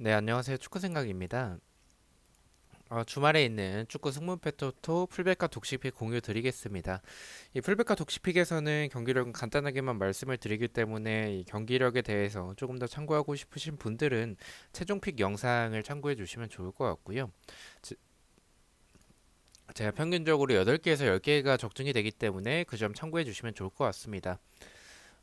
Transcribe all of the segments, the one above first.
네, 안녕하세요. 축구 생각입니다. 어, 주말에 있는 축구 승무패 토토 풀백과 독식픽 공유 드리겠습니다. 이 풀백과 독식픽에서는 경기력은 간단하게만 말씀을 드리기 때문에 이 경기력에 대해서 조금 더 참고하고 싶으신 분들은 최종픽 영상을 참고해 주시면 좋을 것 같고요. 제- 제가 평균적으로 8개에서 10개가 적중이 되기 때문에 그 점 참고해 주시면 좋을 것 같습니다.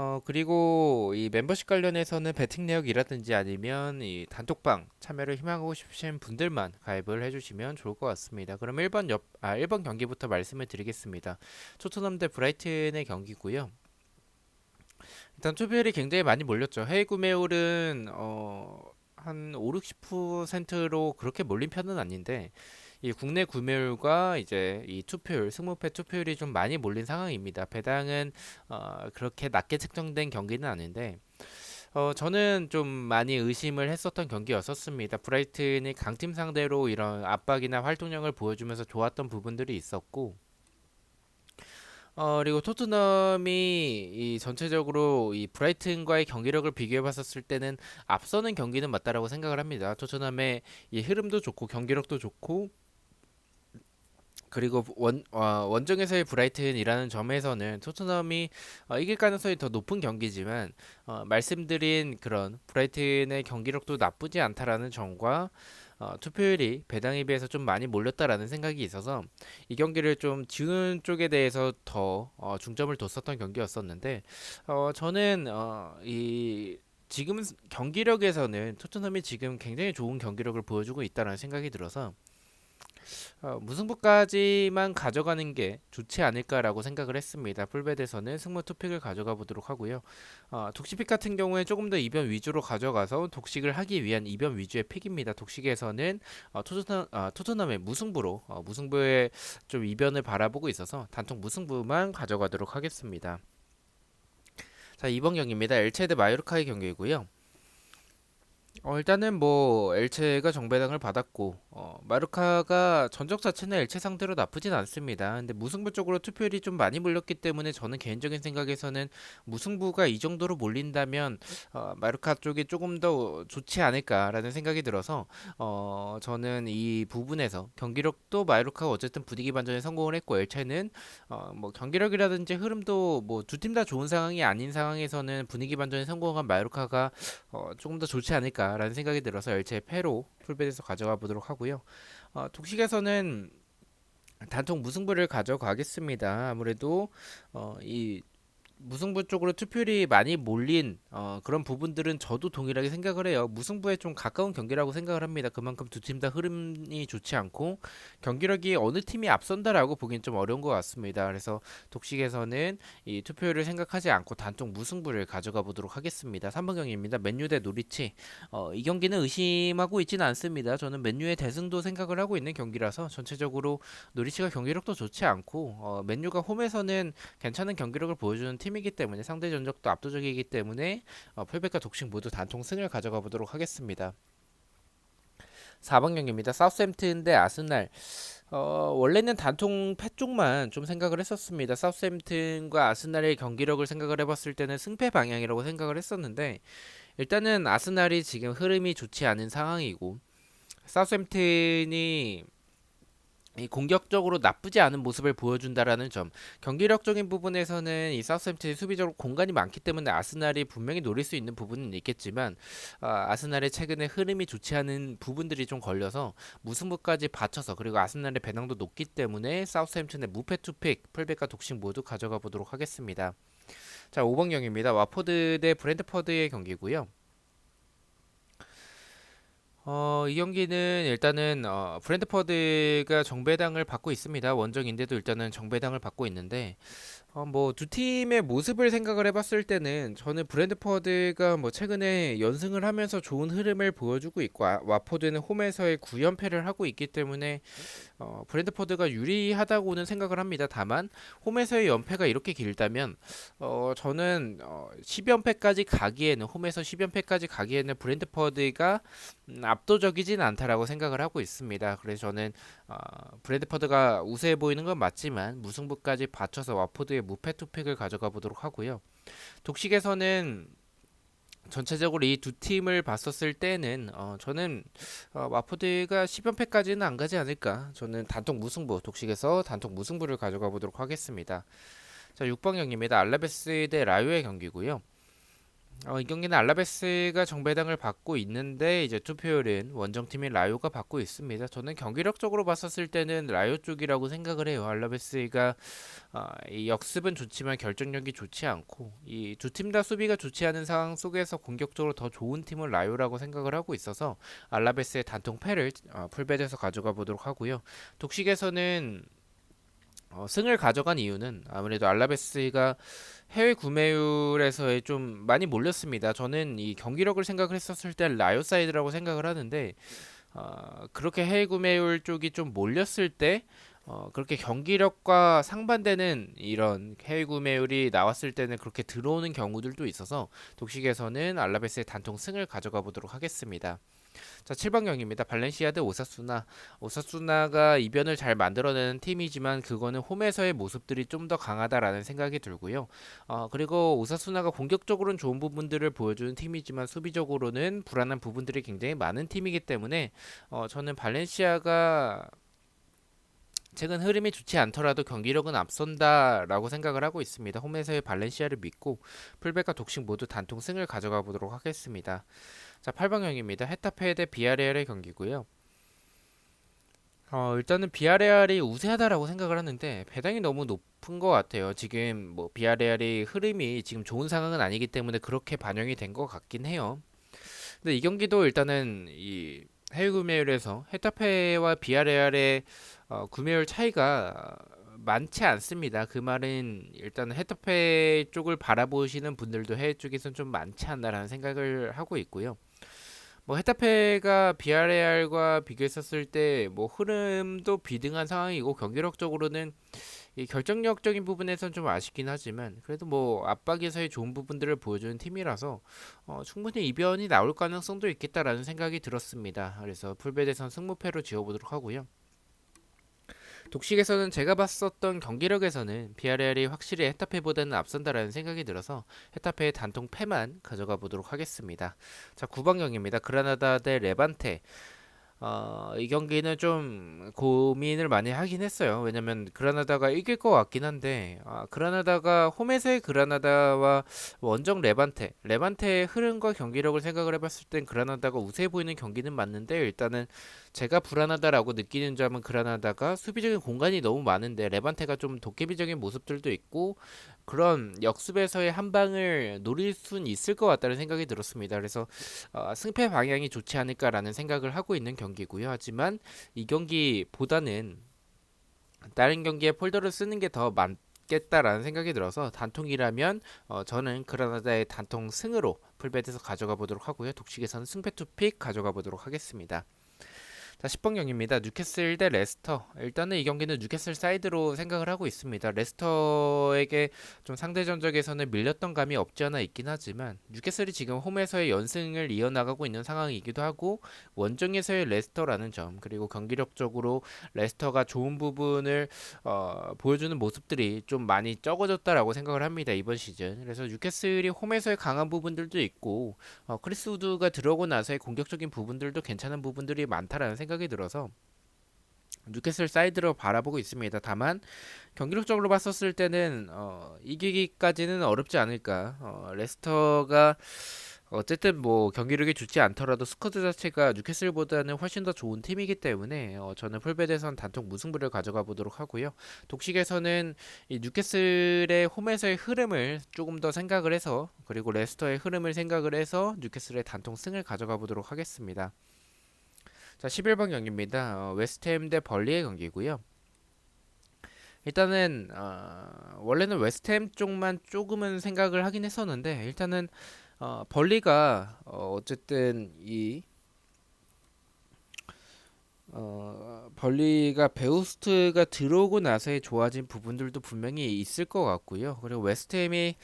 어, 그리고 이 멤버십 관련해서는 배팅 내역이라든지 아니면 이 단톡방 참여를 희망하고 싶으신 분들만 가입을 해주시면 좋을 것 같습니다. 그럼 1번 옆, 아, 1번 경기부터 말씀을 드리겠습니다. 토트넘 대 브라이튼의 경기고요. 일단 투표율이 굉장히 많이 몰렸죠. 해외 구매율은 어, 한 5, 60%로 그렇게 몰린 편은 아닌데 이 국내 구매율과 이제 이 투표율, 승무패 투표율이 좀 많이 몰린 상황입니다. 배당은 어, 그렇게 낮게 책정된 경기는 아닌데 어, 저는 좀 많이 의심을 했었던 경기였었습니다. 브라이튼이 강팀 상대로 이런 압박이나 활동량을 보여주면서 좋았던 부분들이 있었고 어, 그리고 토트넘이 이 전체적으로 이 브라이튼과의 경기력을 비교해 봤었을 때는 앞서는 경기는 맞다라고 생각을 합니다. 토트넘의 이 흐름도 좋고 경기력도 좋고 그리고 원, 어, 원정에서의 브라이튼이라는 점에서는 토트넘이 어, 이길 가능성이 더 높은 경기지만 어, 말씀드린 그런 브라이튼의 경기력도 나쁘지 않다라는 점과 어, 투표율이 배당에 비해서 좀 많이 몰렸다라는 생각이 있어서 이 경기를 좀 지우는 쪽에 대해서 더 어, 중점을 뒀었던 경기였었는데 어, 저는 어, 이 지금 경기력에서는 토트넘이 지금 굉장히 좋은 경기력을 보여주고 있다는 생각이 들어서 어, 무승부까지만 가져가는 게 좋지 않을까라고 생각을 했습니다. 풀베드에서는 승부 투픽을 가져가 보도록 하고요. 어, 독식픽 같은 경우에 조금 더 이변 위주로 가져가서 독식을 하기 위한 이변 위주의 픽입니다. 독식에서는 어, 토트넘, 어, 토트넘의 무승부로 어, 무승부의 좀 이변을 바라보고 있어서 단통 무승부만 가져가도록 하겠습니다. 자, 이번 경기입니다. 엘체 대 마요르카의 경기이고요. 어, 일단은 뭐 엘체가 정배당을 받았고 어, 마르카가 전적 자체는 엘체 상대로 나쁘진 않습니다. 근데 무승부 쪽으로 투표율이 좀 많이 몰렸기 때문에 저는 개인적인 생각에서는 무승부가 이 정도로 몰린다면 어, 마르카 쪽이 조금 더 좋지 않을까라는 생각이 들어서 어, 저는 이 부분에서 경기력도 마르카가 어쨌든 분위기 반전에 성공을 했고 엘체는 어, 뭐 경기력이라든지 흐름도 뭐 두 팀 다 좋은 상황이 아닌 상황에서는 분위기 반전에 성공한 마르카가 어, 조금 더 좋지 않을까 라는 생각이 들어서 열체 패로 풀베드에서 가져가 보도록 하고요. 어, 독식에서는 단통 무승부를 가져가겠습니다. 아무래도 어, 이 무승부 쪽으로 투표율이 많이 몰린 어, 그런 부분들은 저도 동일하게 생각을 해요. 무승부에 좀 가까운 경기라고 생각을 합니다. 그만큼 두 팀 다 흐름이 좋지 않고 경기력이 어느 팀이 앞선다라고 보기엔 좀 어려운 것 같습니다. 그래서 독식에서는 이 투표율을 생각하지 않고 단통 무승부를 가져가 보도록 하겠습니다. 3번 경기입니다. 맨유 대 노리치. 어, 이 경기는 의심하고 있지는 않습니다. 저는 맨유의 대승도 생각을 하고 있는 경기라서 전체적으로 노리치가 경기력도 좋지 않고 어, 맨유가 홈에서는 괜찮은 경기력을 보여주는 팀 이기 때문에 상대 전적도 압도적이기 때문에 어, 풀백과 독식 모두 단통 승을 가져가 보도록 하겠습니다. 4번 경기입니다. 사우스햄튼 대 아스날. 어, 원래는 단통 패 쪽만 좀 생각을 했었습니다. 사우스햄튼과 아스날의 경기력을 생각을 해봤을 때는 승패 방향이라고 생각을 했었는데 일단은 아스날이 지금 흐름이 좋지 않은 상황이고 사우스햄튼이 이 공격적으로 나쁘지 않은 모습을 보여준다라는 점 경기력적인 부분에서는 이 사우스햄튼이 수비적으로 공간이 많기 때문에 아스날이 분명히 노릴 수 있는 부분은 있겠지만 아, 아스날의 최근에 흐름이 좋지 않은 부분들이 좀 걸려서 무승부까지 받쳐서 그리고 아스날의 배당도 높기 때문에 사우스햄튼의 무패 투픽 풀백과 독식 모두 가져가 보도록 하겠습니다. 자 5번 경기입니다. 와포드 대 브랜드퍼드의 경기고요. 어, 이 경기는 일단은 어, 브랜드퍼드가 정배당을 받고 있습니다. 원정인데도 일단은 정배당을 받고 있는데 어, 뭐두 팀의 모습을 생각을 해봤을 때는 저는 브랜드퍼드가 뭐 최근에 연승을 하면서 좋은 흐름을 보여주고 있고 아, 와포드는 홈에서의 9연패를 하고 있기 때문에 어, 브랜드퍼드가 유리하다고는 생각을 합니다. 다만 홈에서의 연패가 이렇게 길다면 어, 저는 어, 10연패까지 가기에는 홈에서 10연패까지 가기에는 브랜드퍼드가 음, 압도적이진 않다라고 생각을 하고 있습니다. 그래서 저는 어, 브랜드퍼드가 우세해 보이는 건 맞지만 무승부까지 받쳐서 와포드의 무패 투팩을 가져가 보도록 하고요. 독식에서는 전체적으로 이 두 팀을 봤었을 때는 어, 저는 어, 와포드가 10연패까지는 안 가지 않을까. 저는 단통 무승부 독식에서 단통 무승부를 가져가 보도록 하겠습니다. 자, 6번 경기입니다. 알라베스 대 라요의 경기고요. 어, 이 경기는 알라베스가 정배당을 받고 있는데 이제 투표율은 원정팀인 라요가 받고 있습니다. 저는 경기력적으로 봤었을 때는 라요 쪽이라고 생각을 해요. 알라베스가 어, 이 역습은 좋지만 결정력이 좋지 않고 이 두 팀 다 수비가 좋지 않은 상황 속에서 공격적으로 더 좋은 팀은 라요라고 생각을 하고 있어서 알라베스의 단통 패를 어, 풀베드에서 가져가 보도록 하고요. 독식에서는 어, 승을 가져간 이유는 아무래도 알라베스가 해외 구매율에서의 좀 많이 몰렸습니다. 저는 이 경기력을 생각을 했었을 때 라이오 사이드라고 생각을 하는데 어, 그렇게 해외 구매율 쪽이 좀 몰렸을 때 어, 그렇게 경기력과 상반되는 이런 해외 구매율이 나왔을 때는 그렇게 들어오는 경우들도 있어서 독식에서는 알라베스의 단통 승을 가져가 보도록 하겠습니다. 자, 7번 경기입니다. 발렌시아 대 오사수나. 오사수나가 이변을 잘 만들어내는 팀이지만 그거는 홈에서의 모습들이 좀 더 강하다라는 생각이 들고요. 어, 그리고 오사수나가 공격적으로는 좋은 부분들을 보여주는 팀이지만 수비적으로는 불안한 부분들이 굉장히 많은 팀이기 때문에 어, 저는 발렌시아가 최근 흐름이 좋지 않더라도 경기력은 앞선다라고 생각을 하고 있습니다. 홈에서의 발렌시아를 믿고 풀백과 독식 모두 단통 승을 가져가 보도록 하겠습니다. 자, 8방향입니다. 헤타페 대 비아레알의 경기고요. 어, 일단은 비아레알이 우세하다라고 생각을 하는데 배당이 너무 높은 것 같아요. 지금 뭐 비아레알의 흐름이 지금 좋은 상황은 아니기 때문에 그렇게 반영이 된 것 같긴 해요. 근데 이 경기도 일단은 이 해외 구매율에서 헤타페와 비아레알의 어, 구매율 차이가 많지 않습니다. 그 말은 일단 헤타페 쪽을 바라보시는 분들도 해외 쪽에서는 좀 많지 않나라는 생각을 하고 있고요. 뭐 헤타페가 비아레알과 비교했었을 때 뭐 흐름도 비등한 상황이고 경기력적으로는 이 결정력적인 부분에선 좀 아쉽긴 하지만 그래도 뭐 압박에서의 좋은 부분들을 보여주는 팀이라서 어, 충분히 이변이 나올 가능성도 있겠다라는 생각이 들었습니다. 그래서 풀베드선 승무패로 지어보도록 하고요. 독식에서는 제가 봤었던 경기력에서는 비아레알이 확실히 헤타페보다는 앞선다라는 생각이 들어서 헤타페의 단통 패만 가져가 보도록 하겠습니다. 자, 9번 경기입니다. 그라나다 대 레반테. 어, 이 경기는 좀 고민을 많이 하긴 했어요. 왜냐면 그라나다가 이길 것 같긴 한데 아, 그라나다가 홈에서의 그라나다와 원정 레반테, 레반테의 흐름과 경기력을 생각을 해봤을 땐 그라나다가 우세해 보이는 경기는 맞는데 일단은 제가 불안하다라고 느끼는 점은 그라나다가 수비적인 공간이 너무 많은데 레반테가 좀 도깨비적인 모습들도 있고 그런 역습에서의 한 방을 노릴 수는 있을 것 같다는 생각이 들었습니다. 그래서 어, 승패 방향이 좋지 않을까라는 생각을 하고 있는 경기 고요. 하지만 이 경기보다는 다른 경기에 폴더를 쓰는 게더 맞겠다라는 생각이 들어서 단통이라면 어, 저는 그라나다의 단통 승으로 풀베드에서 가져가 보도록 하고요. 독식에서는 승패 투픽 가져가 보도록 하겠습니다. 자, 10번 경기입니다. 뉴캐슬 대 레스터. 일단은 이 경기는 뉴캐슬 사이드로 생각을 하고 있습니다. 레스터에게 좀 상대 전적에서는 밀렸던 감이 없지 않아 있긴 하지만 뉴캐슬이 지금 홈에서의 연승을 이어나가고 있는 상황이기도 하고 원정에서의 레스터라는 점 그리고 경기력적으로 레스터가 좋은 부분을 어, 보여주는 모습들이 좀 많이 적어졌다라고 생각을 합니다. 이번 시즌. 그래서 뉴캐슬이 홈에서의 강한 부분들도 있고 어, 크리스 우드가 들어오고 나서의 공격적인 부분들도 괜찮은 부분들이 많다라는 생각 생각이 들어서 뉴캐슬 사이드로 바라보고 있습니다. 다만 경기력적으로 봤었을 때는 어, 이기기까지는 어렵지 않을까. 어, 레스터가 어쨌든 뭐 경기력이 좋지 않더라도 스쿼드 자체가 뉴캐슬보다는 훨씬 더 좋은 팀이기 때문에 어, 저는 풀베드에선 단통 무승부를 가져가 보도록 하고요. 독식에서는 이 뉴캐슬의 홈에서의 흐름을 조금 더 생각을 해서 그리고 레스터의 흐름을 생각을 해서 뉴캐슬의 단통 승을 가져가 보도록 하겠습니다. 자, 11번 경기입니다. 어, 웨스트햄 대 벌리의 경기고요. 일단은 어, 원래는 웨스트햄 쪽만 조금은 생각을 하긴 했었는데 일단은 어, 벌리가 어, 어쨌든 이 어, 벌리가 베우스트가 들어오고 나서의 좋아진 부분들도 분명히 있을 것 같고요. 그리고 웨스트햄이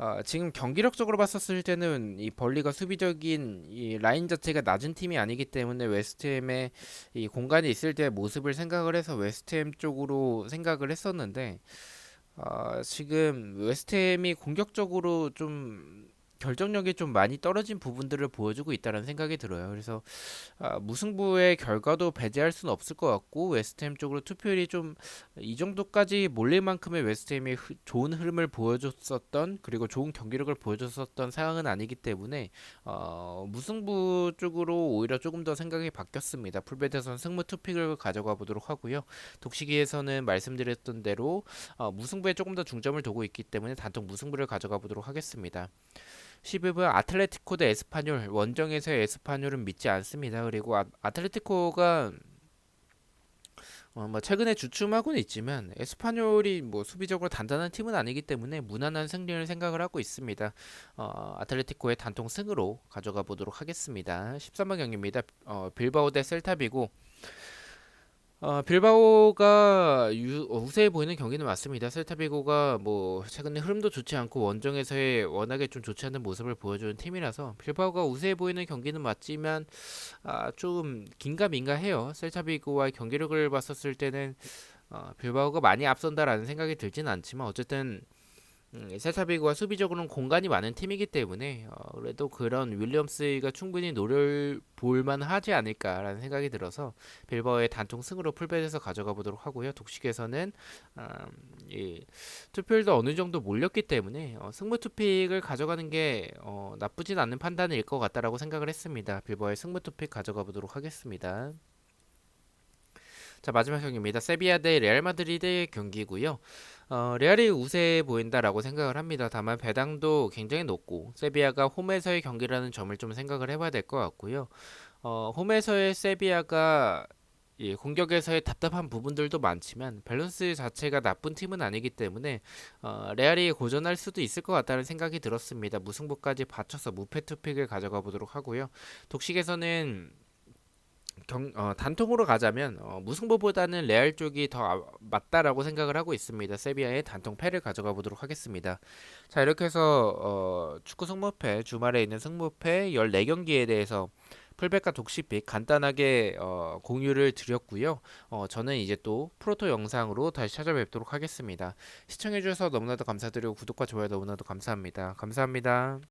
어, 지금 경기력적으로 봤었을 때는 이 벌리가 수비적인 이 라인 자체가 낮은 팀이 아니기 때문에 웨스트햄의 이 공간이 있을 때 모습을 생각을 해서 웨스트햄 쪽으로 생각을 했었는데 어, 지금 웨스트햄이 공격적으로 좀 결정력이 좀 많이 떨어진 부분들을 보여주고 있다는 생각이 들어요. 그래서 아, 무승부의 결과도 배제할 수는 없을 것 같고 웨스트햄 쪽으로 투표율이 좀 이 정도까지 몰릴 만큼의 웨스트햄이 흐- 좋은 흐름을 보여줬었던 그리고 좋은 경기력을 보여줬었던 상황은 아니기 때문에 어, 무승부 쪽으로 오히려 조금 더 생각이 바뀌었습니다. 풀베드에서는 승무 투픽을 가져가 보도록 하고요. 독시기에서는 말씀드렸던 대로 어, 무승부에 조금 더 중점을 두고 있기 때문에 단독 무승부를 가져가 보도록 하겠습니다. 12분 아틀레티코 대 에스파뇰 원정에서의 에스파뇰은 믿지 않습니다. 그리고 아, 아틀레티코가 어, 뭐 최근에 주춤하고는 있지만 에스파뇰이 뭐 수비적으로 단단한 팀은 아니기 때문에 무난한 승리를 생각을 하고 있습니다. 어, 아틀레티코의 단통 승으로 가져가 보도록 하겠습니다. 13번 경기입니다. 어, 빌바오 대 셀타비고 어, 빌바오가 유, 어, 우세해 보이는 경기는 맞습니다. 셀타비고가 뭐 최근에 흐름도 좋지 않고 원정에서의 워낙에 좀 좋지 않은 모습을 보여주는 팀이라서 빌바오가 우세해 보이는 경기는 맞지만 아, 좀 긴가민가해요. 셀타비고와의 경기력을 봤었을 때는 어, 빌바오가 많이 앞선다라는 생각이 들지는 않지만 어쨌든 음, 셀타비고가 수비적으로는 공간이 많은 팀이기 때문에 어, 그래도 그런 윌리엄스가 충분히 노를 볼만 하지 않을까라는 생각이 들어서 빌바오의 단통 승으로 풀베드에서 가져가 보도록 하고요. 독식에서는 음, 이 투표율도 어느 정도 몰렸기 때문에 어, 승부 투픽을 가져가는 게 어, 나쁘진 않은 판단일 것 같다라고 생각을 했습니다. 빌바오의 승부 투픽 가져가 보도록 하겠습니다. 자 마지막 경기입니다. 세비야 대 레알 마드리드의 경기고요. 어, 레알이 우세해 보인다라고 생각을 합니다. 다만 배당도 굉장히 높고 세비야가 홈에서의 경기라는 점을 좀 생각을 해봐야 될 것 같고요. 어, 홈에서의 세비야가 예, 공격에서의 답답한 부분들도 많지만 밸런스 자체가 나쁜 팀은 아니기 때문에 어, 레알이 고전할 수도 있을 것 같다는 생각이 들었습니다. 무승부까지 받쳐서 무패 투픽을 가져가 보도록 하고요. 독식에서는 경, 어, 단통으로 가자면 어, 무승부보다는 레알 쪽이 더 아- 맞다라고 생각을 하고 있습니다. 세비야의 단통 패를 가져가 보도록 하겠습니다. 자 이렇게 해서 어, 축구 승무패 주말에 있는 승무패 14경기에 대해서 풀백과 독식픽 간단하게 어, 공유를 드렸고요. 어, 저는 이제 또 프로토 영상으로 다시 찾아뵙도록 하겠습니다. 시청해주셔서 너무나도 감사드리고 구독과 좋아요 너무나도 감사합니다. 감사합니다.